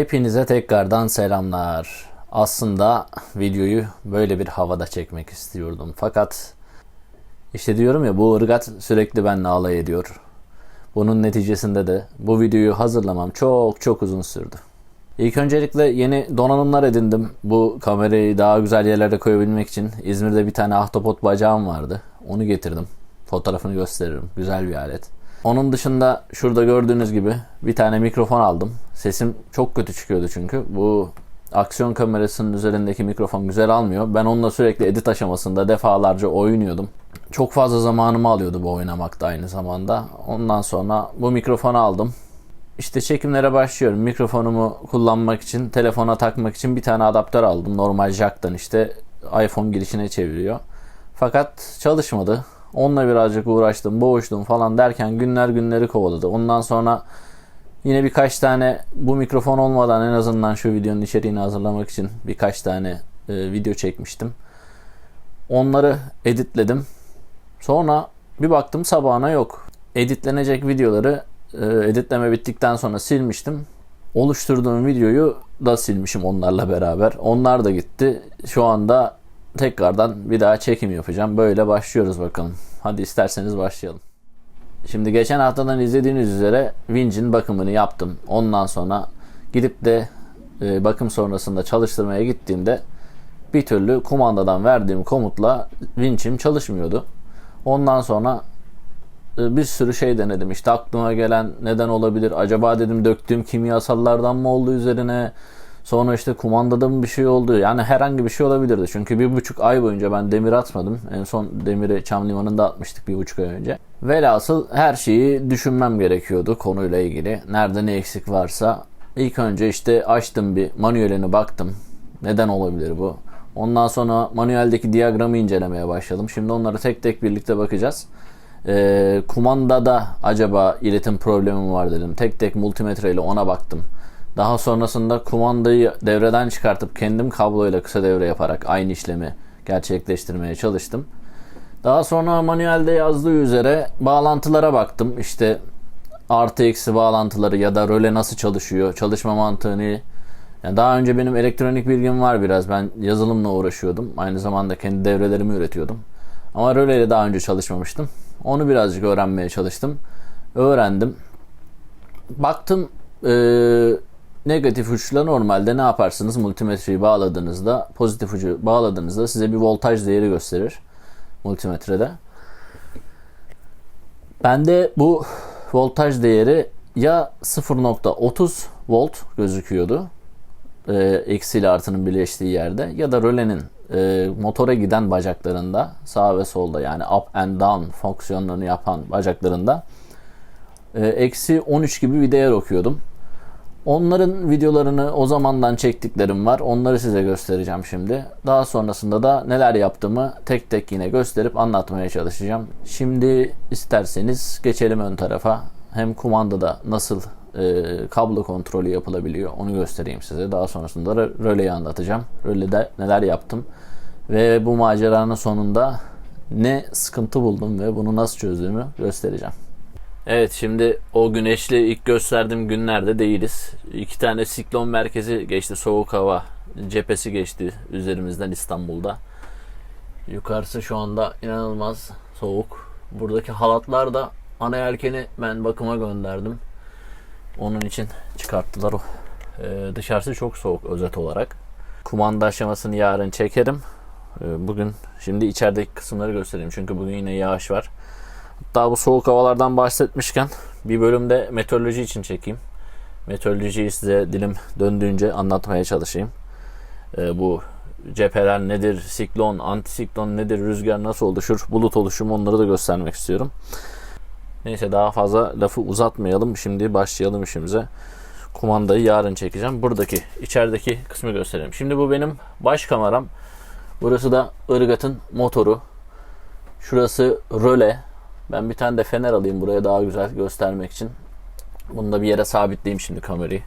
Hepinize tekrardan selamlar. Aslında videoyu böyle bir havada çekmek istiyordum. Fakat işte diyorum ya bu ırgat sürekli benimle alay ediyor. Bunun neticesinde de bu videoyu hazırlamam çok çok uzun sürdü. İlk öncelikle yeni donanımlar edindim. Bu kamerayı daha güzel yerlere koyabilmek için İzmir'de bir tane ahtapot bacağım vardı. Onu getirdim. Fotoğrafını gösteririm. Güzel bir alet. Onun dışında şurada gördüğünüz gibi bir tane mikrofon aldım. Sesim çok kötü çıkıyordu çünkü. Bu aksiyon kamerasının üzerindeki mikrofon güzel almıyor. Ben onunla sürekli edit aşamasında defalarca oynuyordum. Çok fazla zamanımı alıyordu bu oynamakta aynı zamanda. Ondan sonra bu mikrofonu aldım. İşte çekimlere başlıyorum. Mikrofonumu kullanmak için, telefona takmak için bir tane adaptör aldım. Normal jack'tan işte iPhone girişine çeviriyor. Fakat çalışmadı. Onunla birazcık uğraştım, boğuştum falan derken günler günleri kovaladı. Ondan sonra yine birkaç tane bu mikrofon olmadan en azından şu videonun içeriğini hazırlamak için birkaç tane e, video çekmiştim. Onları editledim. Sonra bir baktım sabahına yok. Editlenecek videoları e, editleme bittikten sonra silmiştim. Oluşturduğum videoyu da silmişim onlarla beraber. Onlar da gitti. Şu anda tekrardan bir daha çekim yapacağım. Böyle başlıyoruz bakalım. Hadi isterseniz başlayalım. Şimdi geçen haftadan izlediğiniz üzere Winch'in bakımını yaptım. Ondan sonra gidip de e, bakım sonrasında çalıştırmaya gittiğimde bir türlü kumandadan verdiğim komutla Winch'im çalışmıyordu. Ondan sonra e, bir sürü şey denedim. İşte aklıma gelen neden olabilir? Acaba dedim döktüğüm kimyasallardan mı oldu üzerine? Sonra işte kumandada mı bir şey oldu? Yani herhangi bir şey olabilirdi. Çünkü bir buçuk ay boyunca ben demir atmadım. En son demiri Çam Limanı'nda atmıştık bir buçuk ay önce. Velhasıl her şeyi düşünmem gerekiyordu konuyla ilgili. Nerede ne eksik varsa. İlk önce işte açtım bir manuelini baktım. Neden olabilir bu? Ondan sonra manueldeki diyagramı incelemeye başladım. Şimdi onları tek tek birlikte bakacağız. Ee, kumandada acaba iletim problemi mi var dedim. Tek tek multimetre ile ona baktım. Daha sonrasında kumandayı devreden çıkartıp kendim kabloyla kısa devre yaparak aynı işlemi gerçekleştirmeye çalıştım. Daha sonra manuelde yazdığı üzere bağlantılara baktım. İşte artı eksi bağlantıları ya da röle nasıl çalışıyor, çalışma mantığını. Yani daha önce benim elektronik bilgim var biraz. Ben yazılımla uğraşıyordum. Aynı zamanda kendi devrelerimi üretiyordum. Ama röle ile daha önce çalışmamıştım. Onu birazcık öğrenmeye çalıştım. Öğrendim. Baktım ee, negatif uçla normalde ne yaparsınız? Multimetreyi bağladığınızda, pozitif ucu bağladığınızda size bir voltaj değeri gösterir multimetrede. Bende bu voltaj değeri ya 0.30 volt gözüküyordu. E, eksi ile artının birleştiği yerde ya da rölenin e, motora giden bacaklarında sağ ve solda yani up and down fonksiyonlarını yapan bacaklarında e, eksi 13 gibi bir değer okuyordum. Onların videolarını o zamandan çektiklerim var. Onları size göstereceğim şimdi. Daha sonrasında da neler yaptığımı tek tek yine gösterip anlatmaya çalışacağım. Şimdi isterseniz geçelim ön tarafa. Hem kumandada nasıl e, kablo kontrolü yapılabiliyor onu göstereyim size. Daha sonrasında da röleyi anlatacağım. Rölede neler yaptım. Ve bu maceranın sonunda ne sıkıntı buldum ve bunu nasıl çözdüğümü göstereceğim. Evet şimdi o güneşli ilk gösterdiğim günlerde değiliz. İki tane siklon merkezi geçti. Soğuk hava cephesi geçti üzerimizden İstanbul'da. Yukarısı şu anda inanılmaz soğuk. Buradaki halatlar da ana yelkeni ben bakıma gönderdim. Onun için çıkarttılar o. Ee, dışarısı çok soğuk özet olarak. Kumanda aşamasını yarın çekerim. Ee, bugün şimdi içerideki kısımları göstereyim. Çünkü bugün yine yağış var. Hatta bu soğuk havalardan bahsetmişken bir bölümde meteoroloji için çekeyim. Meteorolojiyi size dilim döndüğünce anlatmaya çalışayım. Ee, bu cepheler nedir, siklon, antisiklon nedir, rüzgar nasıl oluşur, bulut oluşumu onları da göstermek istiyorum. Neyse daha fazla lafı uzatmayalım. Şimdi başlayalım işimize. Kumandayı yarın çekeceğim. Buradaki, içerideki kısmı göstereyim. Şimdi bu benim baş kameram. Burası da ırgatın motoru. Şurası röle. Ben bir tane de fener alayım buraya daha güzel göstermek için. Bunu da bir yere sabitleyeyim şimdi kamerayı.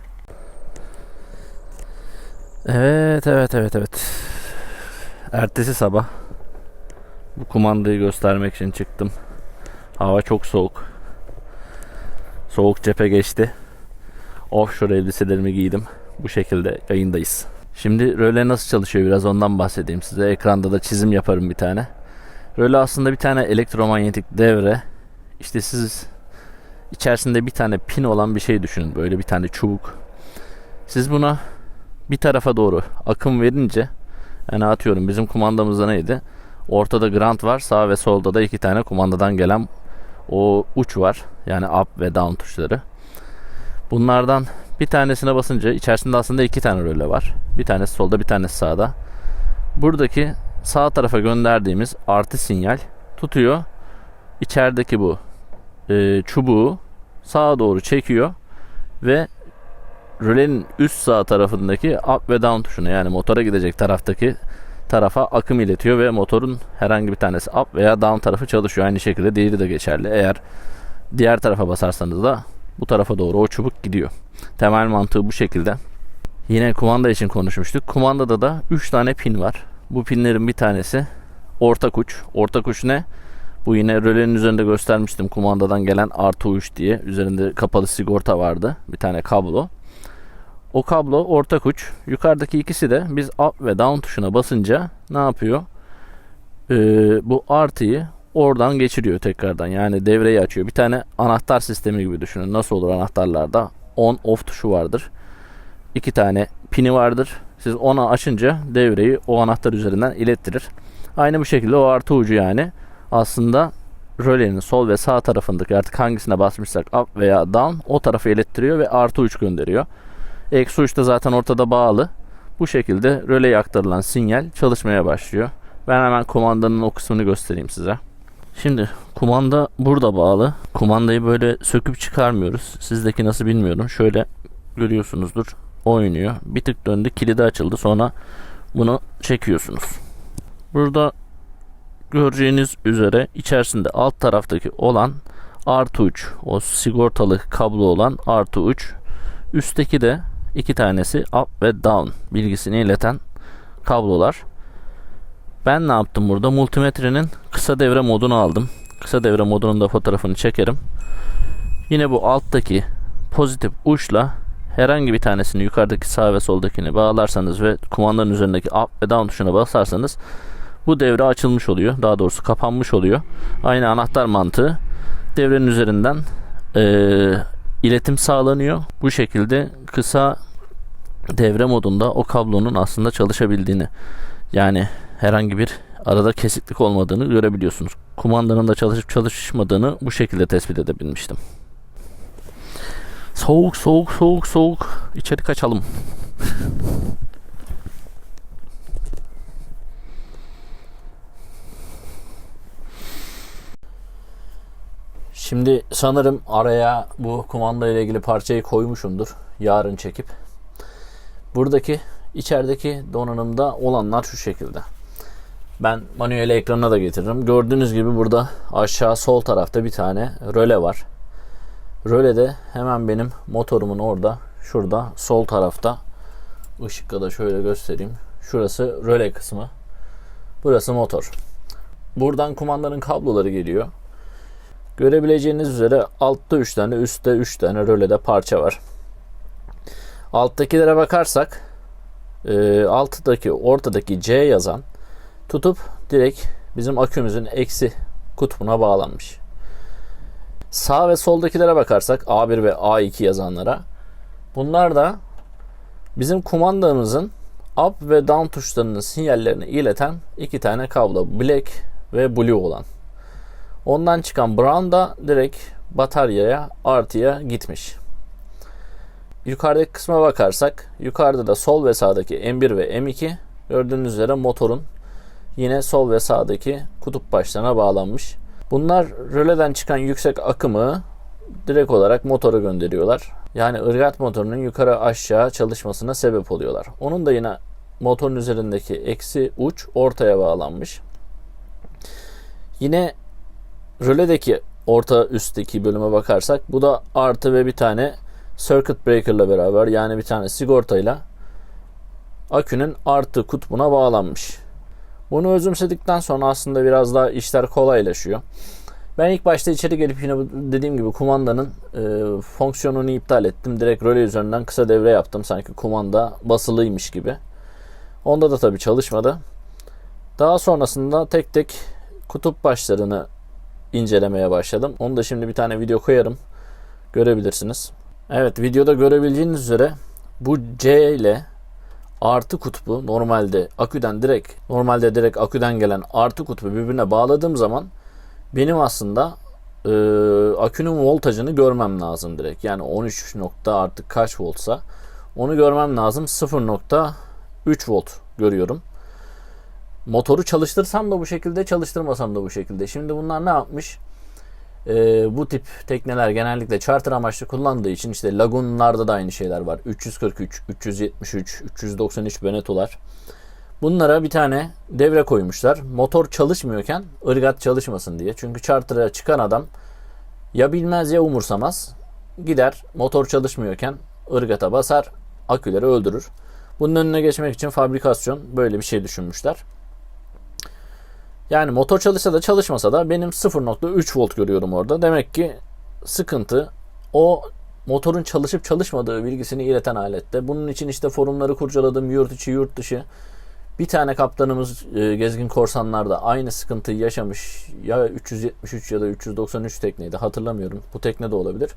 Evet, evet, evet, evet. Ertesi sabah bu kumandayı göstermek için çıktım. Hava çok soğuk. Soğuk cephe geçti. Offshore elbiselerimi giydim. Bu şekilde yayındayız. Şimdi röle nasıl çalışıyor biraz ondan bahsedeyim size. Ekranda da çizim yaparım bir tane. Röle aslında bir tane elektromanyetik devre. İşte siz içerisinde bir tane pin olan bir şey düşünün. Böyle bir tane çubuk. Siz buna bir tarafa doğru akım verince yani atıyorum bizim kumandamızda neydi? Ortada ground var. Sağ ve solda da iki tane kumandadan gelen o uç var. Yani up ve down tuşları. Bunlardan bir tanesine basınca içerisinde aslında iki tane röle var. Bir tanesi solda bir tanesi sağda. Buradaki sağ tarafa gönderdiğimiz artı sinyal tutuyor. İçerideki bu e, çubuğu sağa doğru çekiyor ve rölenin üst sağ tarafındaki up ve down tuşuna yani motora gidecek taraftaki tarafa akım iletiyor ve motorun herhangi bir tanesi up veya down tarafı çalışıyor. Aynı şekilde diğeri de geçerli. Eğer diğer tarafa basarsanız da bu tarafa doğru o çubuk gidiyor. Temel mantığı bu şekilde. Yine kumanda için konuşmuştuk. Kumandada da 3 tane pin var. Bu pinlerin bir tanesi ortak uç. Ortak uç ne? Bu yine rölenin üzerinde göstermiştim kumandadan gelen artı uç diye. Üzerinde kapalı sigorta vardı. Bir tane kablo. O kablo ortak uç. Yukarıdaki ikisi de biz up ve down tuşuna basınca ne yapıyor? Ee, bu artıyı oradan geçiriyor tekrardan. Yani devreyi açıyor. Bir tane anahtar sistemi gibi düşünün. Nasıl olur anahtarlarda? On off tuşu vardır. İki tane pini vardır. Siz ona açınca devreyi o anahtar üzerinden ilettirir. Aynı bu şekilde o artı ucu yani aslında rölenin sol ve sağ tarafındaki artık hangisine basmışsak up veya down o tarafa ilettiriyor ve artı uç gönderiyor. Eksi uç da zaten ortada bağlı. Bu şekilde röleye aktarılan sinyal çalışmaya başlıyor. Ben hemen kumandanın o kısmını göstereyim size. Şimdi kumanda burada bağlı. Kumandayı böyle söküp çıkarmıyoruz. Sizdeki nasıl bilmiyorum. Şöyle görüyorsunuzdur. Oynuyor. Bir tık döndü. Kilidi açıldı. Sonra bunu çekiyorsunuz. Burada göreceğiniz üzere içerisinde alt taraftaki olan artı uç. O sigortalı kablo olan artı uç. Üstteki de iki tanesi up ve down bilgisini ileten kablolar. Ben ne yaptım burada? Multimetrenin kısa devre modunu aldım. Kısa devre modunun da fotoğrafını çekerim. Yine bu alttaki pozitif uçla herhangi bir tanesini yukarıdaki sağ ve soldakini bağlarsanız ve kumandanın üzerindeki up ve down tuşuna basarsanız bu devre açılmış oluyor. Daha doğrusu kapanmış oluyor. Aynı anahtar mantığı devrenin üzerinden e, iletim sağlanıyor. Bu şekilde kısa devre modunda o kablonun aslında çalışabildiğini yani herhangi bir arada kesiklik olmadığını görebiliyorsunuz. Kumandanın da çalışıp çalışmadığını bu şekilde tespit edebilmiştim. Soğuk soğuk soğuk soğuk. İçeri kaçalım. Şimdi sanırım araya bu kumanda ile ilgili parçayı koymuşumdur. Yarın çekip. Buradaki içerideki donanımda olanlar şu şekilde. Ben manuel ekranına da getiririm. Gördüğünüz gibi burada aşağı sol tarafta bir tane röle var. Röle de hemen benim motorumun orada şurada sol tarafta ışıkla da şöyle göstereyim. Şurası röle kısmı. Burası motor. Buradan kumandanın kabloları geliyor. Görebileceğiniz üzere altta 3 tane, üstte 3 tane rölede parça var. Alttakilere bakarsak e, alttaki ortadaki C yazan tutup direkt bizim akümüzün eksi kutbuna bağlanmış. Sağ ve soldakilere bakarsak A1 ve A2 yazanlara bunlar da bizim kumandamızın up ve down tuşlarının sinyallerini ileten iki tane kablo black ve blue olan. Ondan çıkan brown da direkt bataryaya artıya gitmiş. Yukarıdaki kısma bakarsak yukarıda da sol ve sağdaki M1 ve M2 gördüğünüz üzere motorun yine sol ve sağdaki kutup başlarına bağlanmış. Bunlar röleden çıkan yüksek akımı direkt olarak motora gönderiyorlar. Yani ırgat motorunun yukarı aşağı çalışmasına sebep oluyorlar. Onun da yine motorun üzerindeki eksi uç ortaya bağlanmış. Yine röledeki orta üstteki bölüme bakarsak bu da artı ve bir tane circuit breaker ile beraber yani bir tane sigortayla akünün artı kutbuna bağlanmış. Bunu özümsedikten sonra aslında biraz daha işler kolaylaşıyor. Ben ilk başta içeri gelip yine dediğim gibi kumandanın e, fonksiyonunu iptal ettim. Direkt röle üzerinden kısa devre yaptım. Sanki kumanda basılıymış gibi. Onda da tabii çalışmadı. Daha sonrasında tek tek kutup başlarını incelemeye başladım. Onu da şimdi bir tane video koyarım. Görebilirsiniz. Evet videoda görebileceğiniz üzere bu C ile artı kutbu normalde aküden direkt normalde direkt aküden gelen artı kutbu birbirine bağladığım zaman benim aslında e, akünün voltajını görmem lazım direkt. Yani 13 nokta artık kaç voltsa onu görmem lazım. 0.3 volt görüyorum. Motoru çalıştırsam da bu şekilde, çalıştırmasam da bu şekilde. Şimdi bunlar ne yapmış? Ee, bu tip tekneler genellikle charter amaçlı kullandığı için işte lagunlarda da aynı şeyler var. 343, 373, 393 Benetto'lar. Bunlara bir tane devre koymuşlar. Motor çalışmıyorken ırgat çalışmasın diye. Çünkü charter'a çıkan adam ya bilmez ya umursamaz. Gider motor çalışmıyorken ırgata basar, aküleri öldürür. Bunun önüne geçmek için fabrikasyon böyle bir şey düşünmüşler. Yani motor çalışsa da çalışmasa da benim 0.3 volt görüyorum orada. Demek ki sıkıntı o motorun çalışıp çalışmadığı bilgisini ileten alette. Bunun için işte forumları kurcaladım yurt içi yurt dışı. Bir tane kaptanımız e, Gezgin Korsanlar'da aynı sıkıntıyı yaşamış. Ya 373 ya da 393 tekneydi hatırlamıyorum. Bu tekne de olabilir.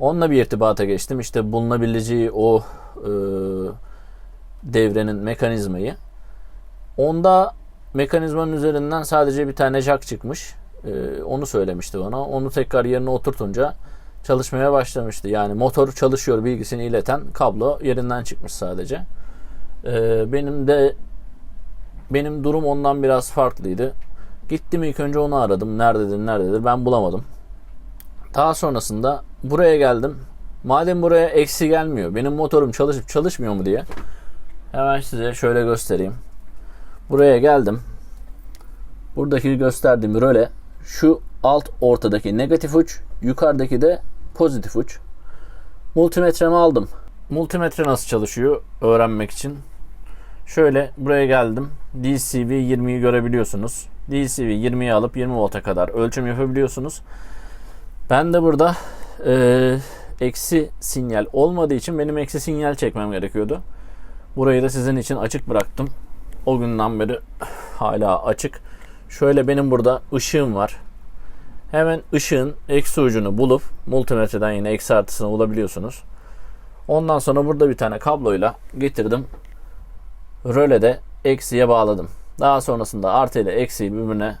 Onunla bir irtibata geçtim. İşte bulunabileceği o e, devrenin mekanizmayı. Onda mekanizmanın üzerinden sadece bir tane jack çıkmış. Ee, onu söylemişti bana. Onu tekrar yerine oturtunca çalışmaya başlamıştı. Yani motor çalışıyor bilgisini ileten kablo yerinden çıkmış sadece. Ee, benim de benim durum ondan biraz farklıydı. Gittim ilk önce onu aradım. Nerededir nerededir ben bulamadım. Daha sonrasında buraya geldim. Madem buraya eksi gelmiyor benim motorum çalışıp çalışmıyor mu diye hemen size şöyle göstereyim. Buraya geldim. Buradaki gösterdiğim röle şu alt ortadaki negatif uç, yukarıdaki de pozitif uç. Multimetremi aldım. Multimetre nasıl çalışıyor öğrenmek için. Şöyle buraya geldim. DCV 20'yi görebiliyorsunuz. DCV 20'yi alıp 20 volta kadar ölçüm yapabiliyorsunuz. Ben de burada e, eksi sinyal olmadığı için benim eksi sinyal çekmem gerekiyordu. Burayı da sizin için açık bıraktım. O günden beri hala açık. Şöyle benim burada ışığım var. Hemen ışığın eksi ucunu bulup multimetreden yine eksi artısını bulabiliyorsunuz. Ondan sonra burada bir tane kabloyla getirdim. Rölede eksiye bağladım. Daha sonrasında artı ile eksiyi birbirine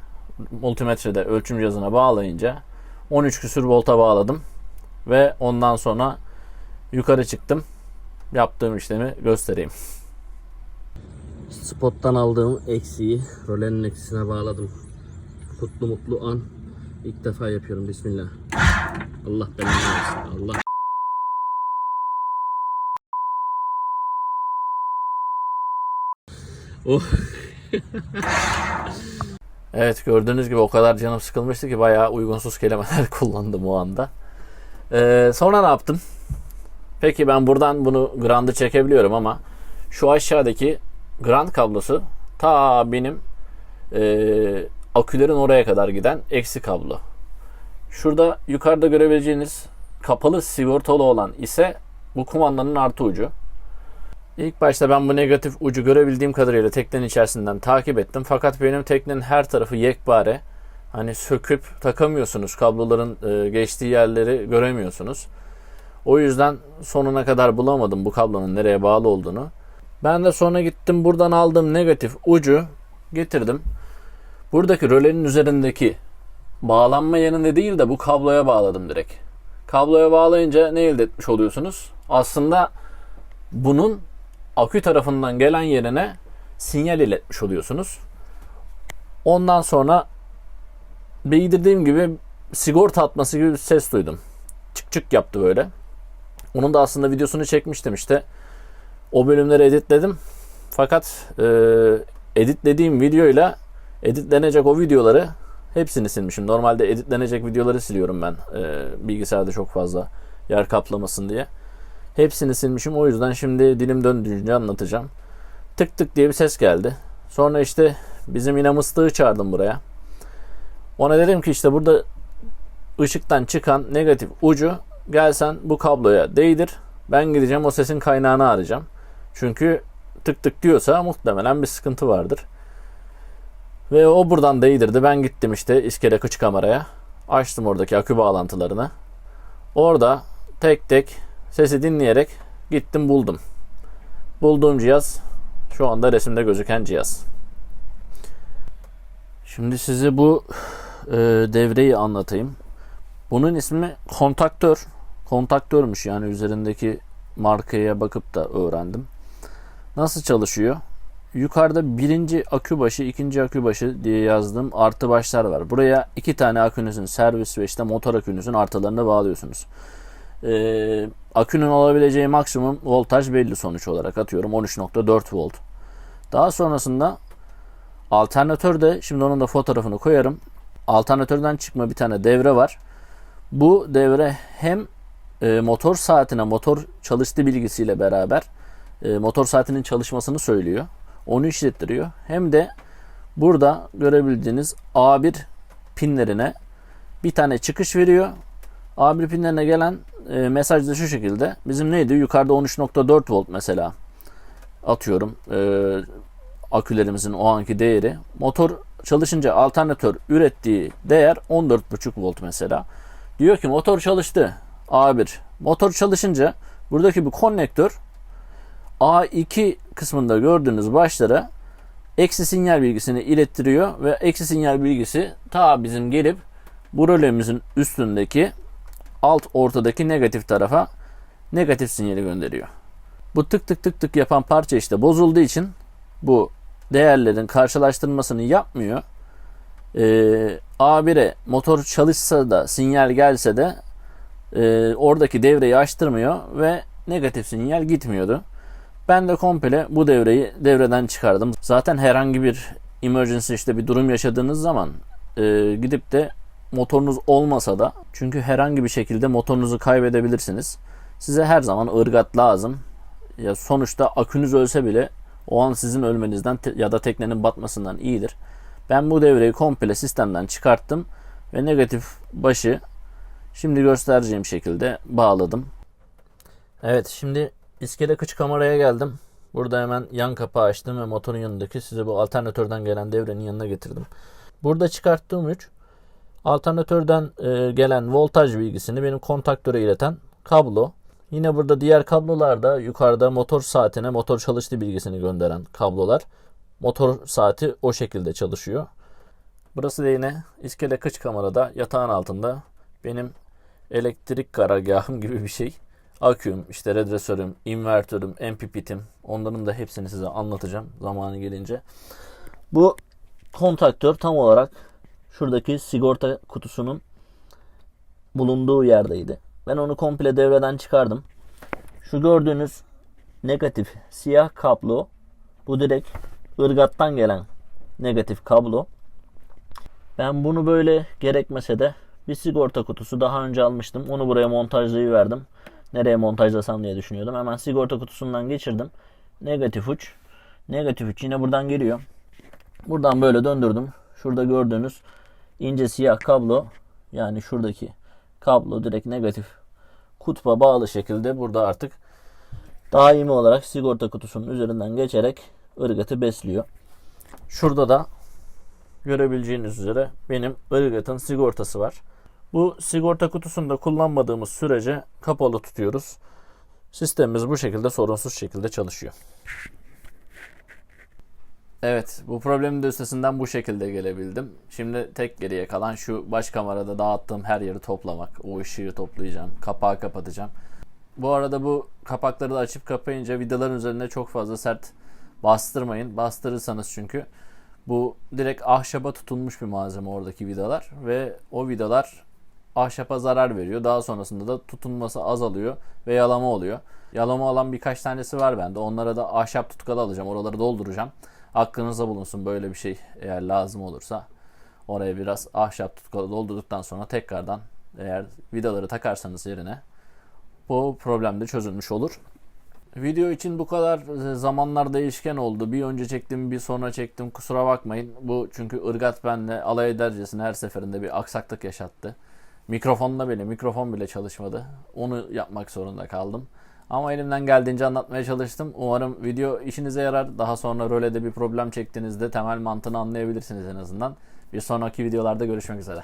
multimetrede ölçüm cihazına bağlayınca 13 küsür volta bağladım. Ve ondan sonra yukarı çıktım. Yaptığım işlemi göstereyim. Spot'tan aldığım eksiği rolenin eksisine bağladım. Kutlu mutlu an. İlk defa yapıyorum. Bismillah. Allah belanı versin. Allah. Oh. evet gördüğünüz gibi o kadar canım sıkılmıştı ki bayağı uygunsuz kelimeler kullandım o anda. Ee, sonra ne yaptım? Peki ben buradan bunu Grand'ı çekebiliyorum ama şu aşağıdaki Grand kablosu ta benim e, akülerin oraya kadar giden eksi kablo. Şurada yukarıda görebileceğiniz kapalı sigortalı olan ise bu kumandanın artı ucu. İlk başta ben bu negatif ucu görebildiğim kadarıyla teknenin içerisinden takip ettim. Fakat benim teknenin her tarafı yekpare. Hani söküp takamıyorsunuz. Kabloların e, geçtiği yerleri göremiyorsunuz. O yüzden sonuna kadar bulamadım bu kablonun nereye bağlı olduğunu. Ben de sonra gittim buradan aldığım negatif ucu getirdim. Buradaki rölenin üzerindeki bağlanma yerinde değil de bu kabloya bağladım direkt. Kabloya bağlayınca ne elde etmiş oluyorsunuz? Aslında bunun akü tarafından gelen yerine sinyal iletmiş oluyorsunuz. Ondan sonra bildirdiğim gibi sigorta atması gibi bir ses duydum. Çık çık yaptı böyle. Onun da aslında videosunu çekmiştim işte. O bölümleri editledim. Fakat e, editlediğim videoyla editlenecek o videoları hepsini silmişim. Normalde editlenecek videoları siliyorum ben. E, bilgisayarda çok fazla yer kaplamasın diye. Hepsini silmişim. O yüzden şimdi dilim döndüğünce anlatacağım. Tık tık diye bir ses geldi. Sonra işte bizim yine mıstığı çağırdım buraya. Ona dedim ki işte burada ışıktan çıkan negatif ucu gelsen bu kabloya değdir. Ben gideceğim o sesin kaynağını arayacağım. Çünkü tık tık diyorsa muhtemelen bir sıkıntı vardır. Ve o buradan değdirdi. Ben gittim işte iskele kıç kameraya. Açtım oradaki akü bağlantılarını. Orada tek tek sesi dinleyerek gittim buldum. Bulduğum cihaz şu anda resimde gözüken cihaz. Şimdi size bu e, devreyi anlatayım. Bunun ismi kontaktör. Kontaktörmüş yani üzerindeki markaya bakıp da öğrendim. Nasıl çalışıyor? Yukarıda birinci akü başı, ikinci akü başı diye yazdığım artı başlar var. Buraya iki tane akünüzün servis ve işte motor akünüzün artılarını bağlıyorsunuz. Ee, akünün olabileceği maksimum voltaj belli sonuç olarak atıyorum 13.4 volt. Daha sonrasında alternatör de şimdi onun da fotoğrafını koyarım. Alternatörden çıkma bir tane devre var. Bu devre hem e, motor saatine motor çalıştı bilgisiyle beraber e, motor saatinin çalışmasını söylüyor. Onu işlettiriyor. Hem de burada görebildiğiniz A1 pinlerine bir tane çıkış veriyor. A1 pinlerine gelen e, mesaj da şu şekilde. Bizim neydi? Yukarıda 13.4 volt mesela. Atıyorum. E, akülerimizin o anki değeri. Motor çalışınca alternatör ürettiği değer 14.5 volt mesela. Diyor ki motor çalıştı. A1. Motor çalışınca buradaki bu konnektör A2 kısmında gördüğünüz başlara eksi sinyal bilgisini ilettiriyor ve eksi sinyal bilgisi ta bizim gelip bu rölemizin üstündeki alt ortadaki negatif tarafa negatif sinyali gönderiyor. Bu tık tık tık tık yapan parça işte bozulduğu için bu değerlerin karşılaştırmasını yapmıyor. Ee, A1'e motor çalışsa da sinyal gelse de e, oradaki devreyi açtırmıyor ve negatif sinyal gitmiyordu. Ben de komple bu devreyi devreden çıkardım. Zaten herhangi bir emergency işte bir durum yaşadığınız zaman e, gidip de motorunuz olmasa da çünkü herhangi bir şekilde motorunuzu kaybedebilirsiniz. Size her zaman ırgat lazım. Ya sonuçta akünüz ölse bile o an sizin ölmenizden ya da teknenin batmasından iyidir. Ben bu devreyi komple sistemden çıkarttım ve negatif başı şimdi göstereceğim şekilde bağladım. Evet şimdi iskele kıç kameraya geldim. Burada hemen yan kapağı açtım ve motorun yanındaki size bu alternatörden gelen devrenin yanına getirdim. Burada çıkarttığım üç alternatörden e, gelen voltaj bilgisini benim kontaktöre ileten kablo. Yine burada diğer kablolarda yukarıda motor saatine motor çalıştı bilgisini gönderen kablolar. Motor saati o şekilde çalışıyor. Burası da yine iskele kıç kamerada yatağın altında benim elektrik karargahım gibi bir şey. Aküm, işte redresörüm, invertörüm, MPPT'im onların da hepsini size anlatacağım zamanı gelince. Bu kontaktör tam olarak şuradaki sigorta kutusunun bulunduğu yerdeydi. Ben onu komple devreden çıkardım. Şu gördüğünüz negatif siyah kablo bu direkt ırgattan gelen negatif kablo. Ben bunu böyle gerekmese de bir sigorta kutusu daha önce almıştım. Onu buraya montajlayıverdim. Nereye montajlasam diye düşünüyordum. Hemen sigorta kutusundan geçirdim. Negatif uç. Negatif uç yine buradan geliyor. Buradan böyle döndürdüm. Şurada gördüğünüz ince siyah kablo yani şuradaki kablo direkt negatif kutba bağlı şekilde burada artık daimi olarak sigorta kutusunun üzerinden geçerek ırgatı besliyor. Şurada da görebileceğiniz üzere benim ırgatın sigortası var. Bu sigorta kutusunu da kullanmadığımız sürece kapalı tutuyoruz. Sistemimiz bu şekilde sorunsuz şekilde çalışıyor. Evet, bu problemin de üstesinden bu şekilde gelebildim. Şimdi tek geriye kalan şu baş kamerada dağıttığım her yeri toplamak. O ışığı toplayacağım, kapağı kapatacağım. Bu arada bu kapakları da açıp kapayınca vidaların üzerine çok fazla sert bastırmayın. Bastırırsanız çünkü bu direkt ahşaba tutulmuş bir malzeme oradaki vidalar ve o vidalar ahşapa zarar veriyor. Daha sonrasında da tutunması azalıyor ve yalama oluyor. Yalama olan birkaç tanesi var bende. Onlara da ahşap tutkalı alacağım. Oraları dolduracağım. Aklınızda bulunsun böyle bir şey eğer lazım olursa. Oraya biraz ahşap tutkalı doldurduktan sonra tekrardan eğer vidaları takarsanız yerine bu problem de çözülmüş olur. Video için bu kadar zamanlar değişken oldu. Bir önce çektim, bir sonra çektim. Kusura bakmayın. Bu çünkü ırgat benle alay edercesine her seferinde bir aksaklık yaşattı. Mikrofonda bile, mikrofon bile çalışmadı. Onu yapmak zorunda kaldım. Ama elimden geldiğince anlatmaya çalıştım. Umarım video işinize yarar. Daha sonra rölede bir problem çektiğinizde temel mantığını anlayabilirsiniz en azından. Bir sonraki videolarda görüşmek üzere.